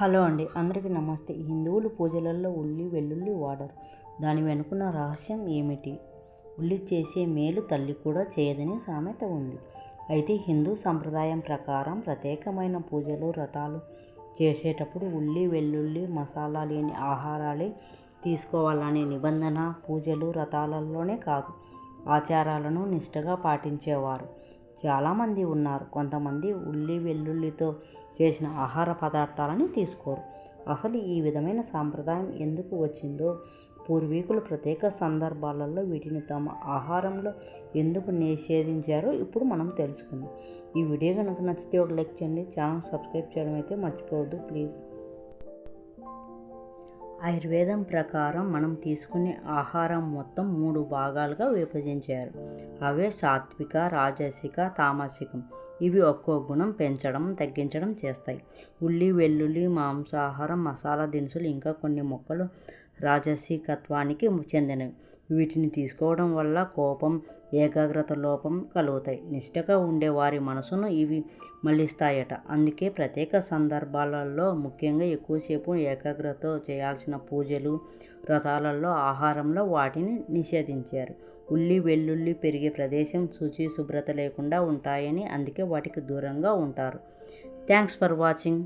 Hello అండి. అందరికీ నమస్తే. హిందువులు పూజలలో ఉల్లి వెల్లుల్లి వాడరు. దాని వెనుకున్న రహస్యం ఏమిటి? ఉల్లి చేసే మేలు తల్లి కూడా చేయదని సామెత ఉంది. అయితే హిందూ సంప్రదాయం ప్రకారం ప్రత్యేకమైన పూజలు వ్రతాలు చేసేటప్పుడు ఉల్లి వెల్లుల్లి మసాలా లేని ఆహారాలే తీసుకోవాలనే నిబంధన పూజలు వ్రతాలలోనే కాదు ఆచారాలను నిష్టగా పాటించేవారు. చాలామంది ఉన్నారు. కొంతమంది ఉల్లి వెల్లుల్లితో చేసిన ఆహార పదార్థాలని తీసుకోరు. అసలు ఈ విధమైన సాంప్రదాయం ఎందుకు వచ్చిందో పూర్వీకులు ప్రత్యేక సందర్భాలలో వీటిని తమ ఆహారంలో ఎందుకు నిషేధించారో ఇప్పుడు మనం తెలుసుకుందాం. ఈ వీడియో కనుక నచ్చితే ఒక లైక్ చేయండి. ఛానల్ సబ్స్క్రైబ్ చేయడం అయితే మర్చిపోవద్దు. ప్లీజ్. ఆయుర్వేదం ప్రకారం మనం తీసుకునే ఆహారం మొత్తం మూడు భాగాలుగా విభజించారు. అవే సాత్విక రాజసిక తామసికం. ఇవి ఒక్కో గుణం పెంచడం తగ్గించడం చేస్తాయి. ఉల్లి వెల్లుల్లి మాంసాహారం మసాలా దినుసులు ఇంకా కొన్ని మొక్కలు రాజసికత్వానికి చెందినవి. వీటిని తీసుకోవడం వల్ల కోపం ఏకాగ్రత లోపం కలుగుతాయి. నిష్టగా ఉండే వారి మనసును ఇవి మళ్ళిస్తాయట. అందుకే ప్రత్యేక సందర్భాలలో ముఖ్యంగా ఎక్కువసేపు ఏకాగ్రతతో చేయాల్సిన పూజలు వ్రతాలలో ఆహారంలో వాటిని నిషేధించారు. ఉల్లి వెల్లుల్లి పెరిగే ప్రదేశం శుచి శుభ్రత లేకుండా ఉంటాయని అందుకే వాటికి దూరంగా ఉంటారు. Thanks for watching.